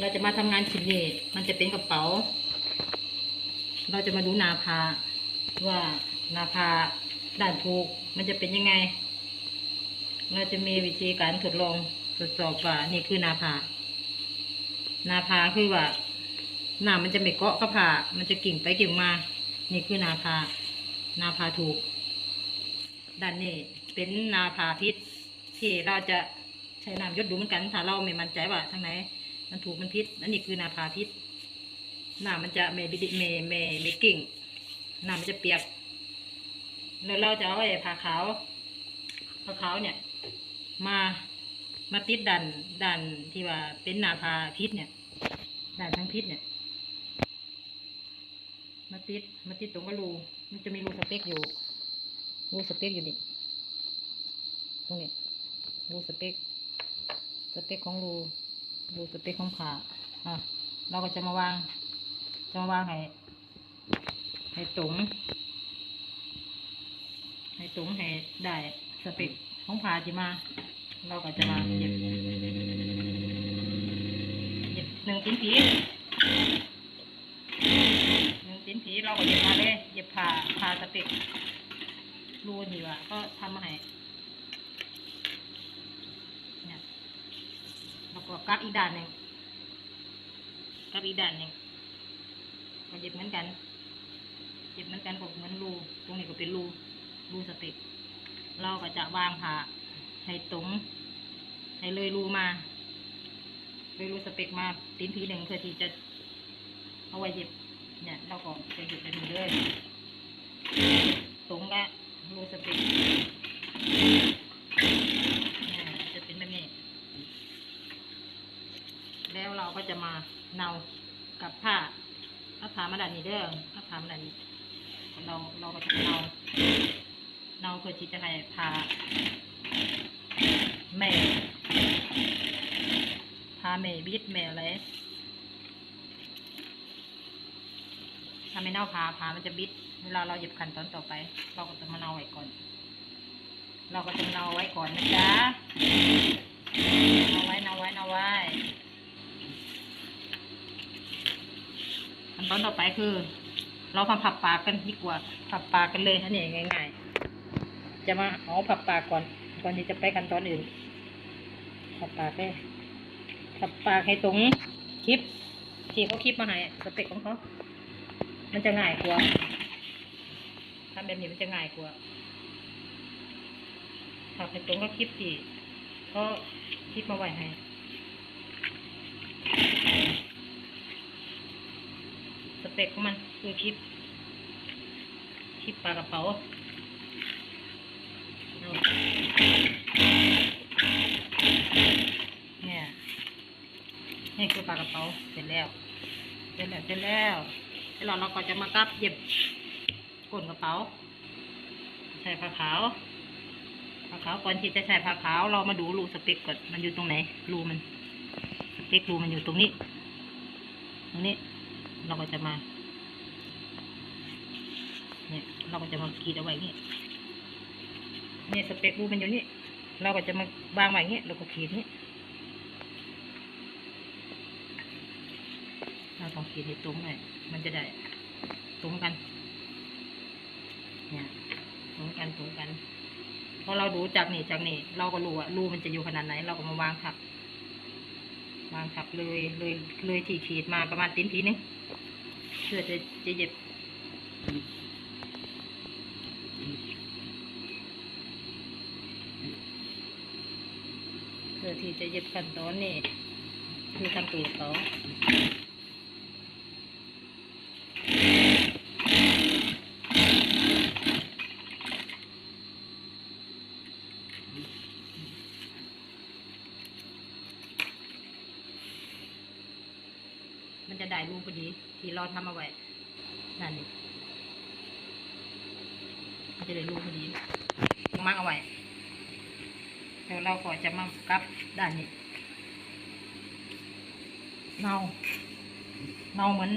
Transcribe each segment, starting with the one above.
เราจะมาทำงานชิ้นนี้มันจะเป็นกระเป๋า เราจะมาดูนาพาว่านาพาด้านถูกมันจะเป็นยังไง เราจะมีวิธีการทดลองทดสอบว่านี่คือนาพานาพาคือว่าหนามันจะไม่เกาะกับผ่ามันจะกิ่งไปกิ่งมา นี่คือนาพานาพาถูกด้านนี้เป็นนาพาพิษที่เราจะใช้น้ำยศดูเหมือนกัน ถ้าเราไม่มั่นใจว่าทางไหน มันถูกมันพิษอันนี้คือนาพาพิษหน้ำมันจะไม่บิดไม่ไม่ไม่กิ่งหน้ำมันจะเปียก แล้วเราจะเอาไอ้ผ้าขาวผ้าขาวเนี่ย มามาติดดันดันที่ว่าเป็นนาพาพิษเนี่ยดันทั้งพิษเนี่ย มาติดมาติดตรงกระรูมันจะมีรูสเปกอยู่รูสเปกอยู่นี่ตรงนี้รูสเปกสเปกของรู รูสเปกของผาอะเราก็จะมาวาง จะมาวางให้ให้ตรงให้ตรงให้ได้สเปกของผาที่มา เราก็จะมาเย็บเย็บหนึ่งชิ้นผีหนึ่งชิ้นผีเราก็เย็บมาเลยเย็บผ่าผ่าสเปกรูนี่ว่าก็ทำให้เนี่ย ก็กักอีกด้านหนึ่งกักอีกด้านหนึ่งก็เย็บเหมือนกันเย็บเหมือนกันก็เหมือนรูตรงนี้ก็เป็นรูรูสเปกเราก็จะวางผ่าให้ตรงให้เลยรูมาเลยรูสเปกมาตีนผีหนึ่งเพื่อที่จะเอาไว้เย็บเนี่ยเราก็จะเย็บแบบนี้เลยตรงและรูสเปกเนี่ยจะเป็นแบบนี้ แล้วเราก็ จะมาเนากับผ้าเอาผ้ามาดันนี้เด้อเอาผ้ามาดันนี้เราเราก็จะเนาเนาเพื่อที่จะให้ผ้าแม่พาแม่บิดแม่อะไรถ้าไม่เน่าพาพามันจะบิด เวลาเราหยิบขั้นตอนต่อไป เราก็จะมาเนาไว้ก่อน เราก็จะเนาไว้ก่อนนะจ๊ะเนาไว้เนาไว้เนาไว้ขั้น ตอนต่อไปคือ เราทำผับปากกันดีกว่าผับปากกันเลยอันนี้ง่ายๆ จะมาเอาผับปากก่อนก่อนที่จะไปกันตอนอื่นผับปากเลยผับปากให้ตรงคลิปที่เขาคลิปมาให้สเปคของเขา มันจะง่ายกว่าทำแบบนี้มันจะง่ายกว่าผับให้ตรงก็คลิปที่เขาคลิปมาไว้ให้ ส เปคของมันคือคลิปคลิปปลากระเป๋าเนี่ยนี่คือปลากระเป๋าเสร็จแล้ว เสร็จแล้วเสร็จแล้วแล้วเราก็จะมากับเย็บก้นกระเป๋า ใส่ผ้าขาวผ้าขาวก่อนที่จะใส่ผ้าขาวเรามาดูรูสเปกก่อนมันอยู่ตรงไหนรูมันสเปกรูมันอยู่ตรงนี้ ตรงนี้ เราก็จะมา เนี่ย เราก็จะมากรีดเอาไว้อย่างนี้เนี่ยสเปกรูมันอยู่นี่ เราก็จะมาวางไว้อย่างนี้แล้วก็ขีดนี้เราต้องขีดให้ตรงหน่อยมันจะได้ตรงกัน เนี่ยตรงกันตรงกันพอเราดูจากนี่จากนี่เราก็รู้ว่ารูมันจะอยู่ขนาดไหน เราก็มาวางทับ วางทับเลยเลยเลยที่ขีดมาประมาณตีนทีนึงเพื่อจะจะเย็บเพื่อที่จะเย็บขั้นตอนนี่คือทำตูดเขา มันจะได้รูปพอดี ที่เราทำเอาไว้นั่นนี่มันจะได้รูปพอดีมากเอาไว้เดี๋ยวเราก็จะมากับด้านนี้เนาเนาเหมือน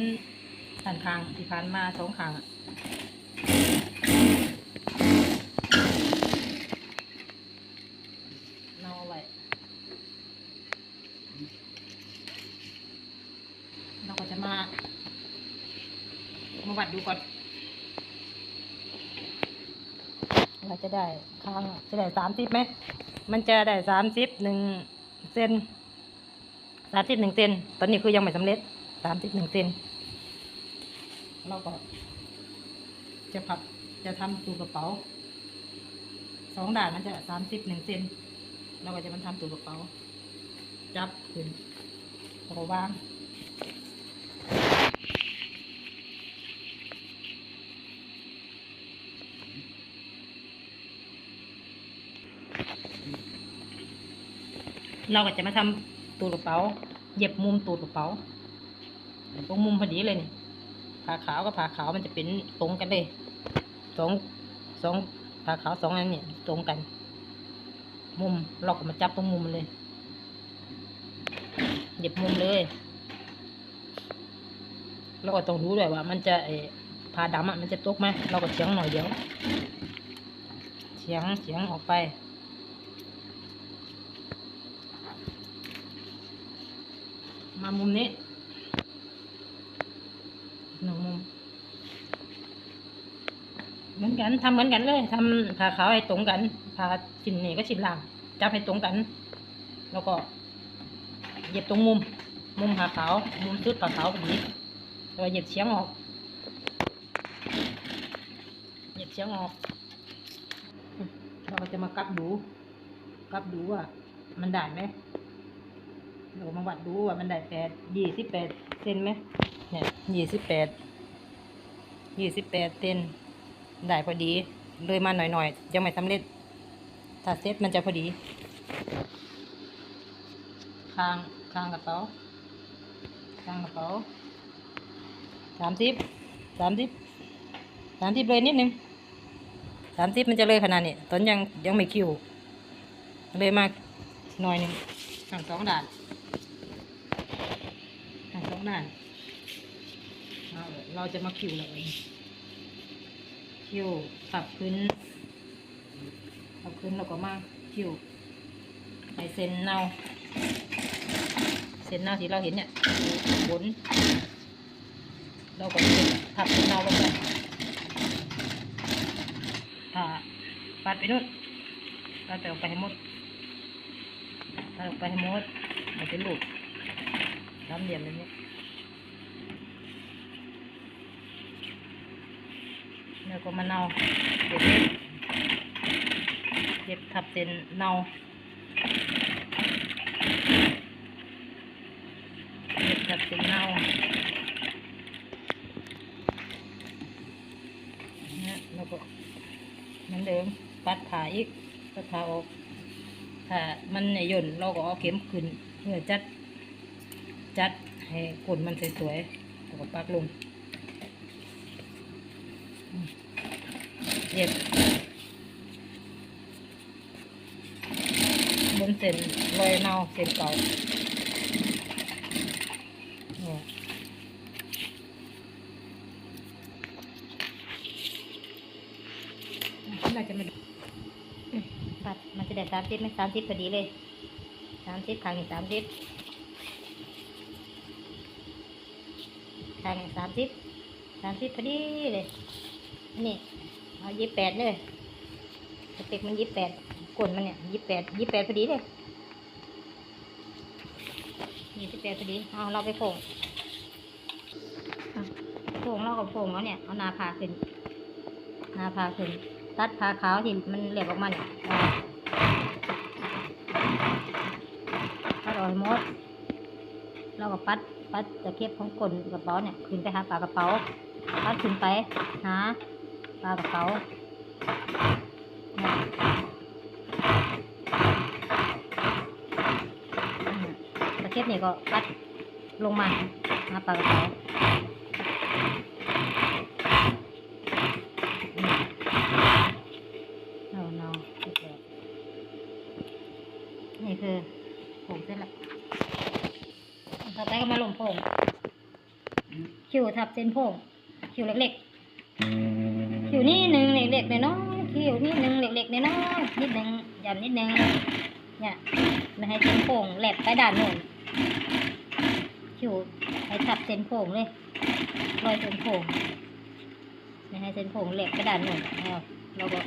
ด้านข้างที่ผ่านมาสองข้างอะเนาเอาไว้ ดู ก่อนเราจะได้ข้างจะได้สามสิบไหมมันจะได้สามสิบหนึ่งเซนสามสิบหนึ่งเซนตอนนี้คือยังไม่สำเร็จสามสิบหนึ่งเซนเราก็จะพับจะทำตูกระเป๋าสองด่านมันจะสามสิบหนึ่งเซนเราก็จะมันทำตูกระเป๋า จับขึ้นแล้วก็วาง เราก็จะมาทำตูดกระเป๋าเย็บมุมตูดกระเป๋าตรงมุมพอดีเลยนี่ผ่าขาวกับผ่าขาวมันจะเป็นตรงกันเลยสองสองผ่าขาวสองอันเนี่ยตรงกัน มุมเราก็มาจับตรงมุมเลยเย็บมุมเลยเราก็ต้องรู้ด้วยว่า มันจะเอผ่าดำอะมันจะตกไหมเราก็เฉียงหน่อยเดียวเฉียงเฉียงออกไป มามุมนี้หนึ่งมุม เหมือนกันทำเหมือนกันเลยทำผ่าขาวให้ตรงกันผ่าชิ้นนี้ก็ชิ้นล่างจับให้ตรงกัน แล้วก็เย็บตรงมุม มุมผ่าขาวมุมชุดผ่าขาวพอดีแล้วก็เย็บเฉียงออกเย็บเฉียงออกเราก็จะมากัดดู กัดดูว่ามันได้ไหม เรามาวัดดูว่ามันได้แปดยี่สิบแปดเซนไหมเนี่ยยี่สิบแปดยี่สิบแปดเซนได้พอดี เลยมาหน่อยๆ ยังไม่สำเร็จ ถ้าเซ็ตมันจะพอดี ข้างข้างกระเป๋า ข้างกระเป๋าสามสิบสามสิบสามสิบเลยนิดนึงสามสิบมันจะเลยขนาดนี้ตอนยังยังไม่คิว เลยมาหน่อยหนึ่งข้งสองด่าน ข้างสองด่านเอาเราจะมาคิวเลยคิวขับขึ้นขับขึ้นแล้วก็มาคิวไอเซนเนาเซนเนาที่เราเห็นเนี่ยบนเราก็ทับเซนเนาลงไปอ่าปัดไปนู่นปัดไปออกไปให้หมดถ้าไปให้หมดมันเป็นลูก สามเหลี่ยมแบบนี้แล้วก็มะนาเก็บเก็บทับเส้นเนาเก็บทับเส้นเนาเนี่ยแล้วก็เหมือนเดิมปัดผ่าอีกปัดผ่าออกถ้ามันในย่นเราก็เอาเข็มขึ้นเพื่อจัด จัดให้ขนมันสวยๆแล้วก็ปักลงอืมเย็บบนเส้นรอยเนาเส้นเก่าเราจะมาดูอืมปัดมันจะได้สามสิบไหมสามสิบพอดีเลยสามสิบครั้งนี้สามสิบ ครั้งสามสิบสามสิบพอดีเลยนี่เอายี่สิบแปดเลยสเปกมันยี่สิบแปดกลมันเนี่ยยี่สิบแปดยี่สิบแปดพอดีเลยยี่สิบแปดพอดีเอาเราไปโป่งโป่งเรากับโป่งแล้วเนี่ยเอานาผาขึ้นนาผาขึ้น ตัดผ้าขาวที่มันเหลียบออกมาเนี่ยออกตัดออกหมดเราก็ปัด ปัดตะเข็บของกลนกระเป๋าเนี่ยขึ้นไปหาปากกระเป๋าปัดขึ้นไปหาปากกระเป๋าเนี่ยตะเข็บนี่ก็ปัดลงมาหาปากกระเป๋าอืม เอาเนาเสร็จแล้วนี่คือผงเสร็จแล้วต่อไปก็มาลงผง คิวทับเส้นผงคิวเล็กๆคิวนี่หนึ่งเล็กๆน้อยๆคิวนี่หนึ่งเล็กๆน้อยๆนิดหนึ่งย่ำนิดหนึ่งเนี่ยไม่ให้เส้นผงแหลกไปด้านโน้นคิวให้ทับเส้นผงเลยรอยเส้นผงไม่ให้เส้นผมแหลกกระดานหนึ่งแล้วเราก็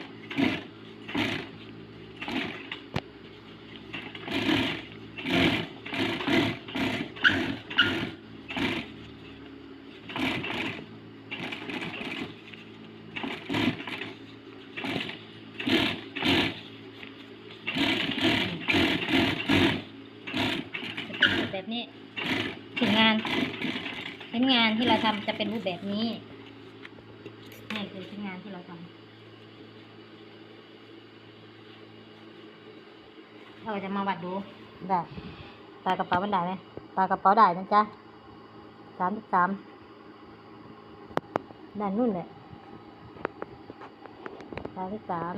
จะเป็นรูปแบบนี้ ถึงงานชิ้นงานที่เราทำจะเป็นรูปแบบนี้นี่คือชิ้นงานที่เราทำเราจะมาวัดดูได้ปลากระเป๋ามันได้ไหมปลากระเป๋าได้นะจ๊ะสามสิบสามด้านนู่นเลยสามสิบสาม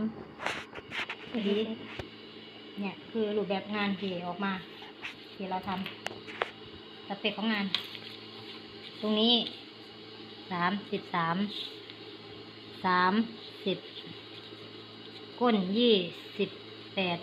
ดีเนี่ยคือรูปแบบงานที่ออกมาที่เราทำ สเปคของงาน ตรงนี้สามสิบสามสามสิบก้นยี่สิบแปด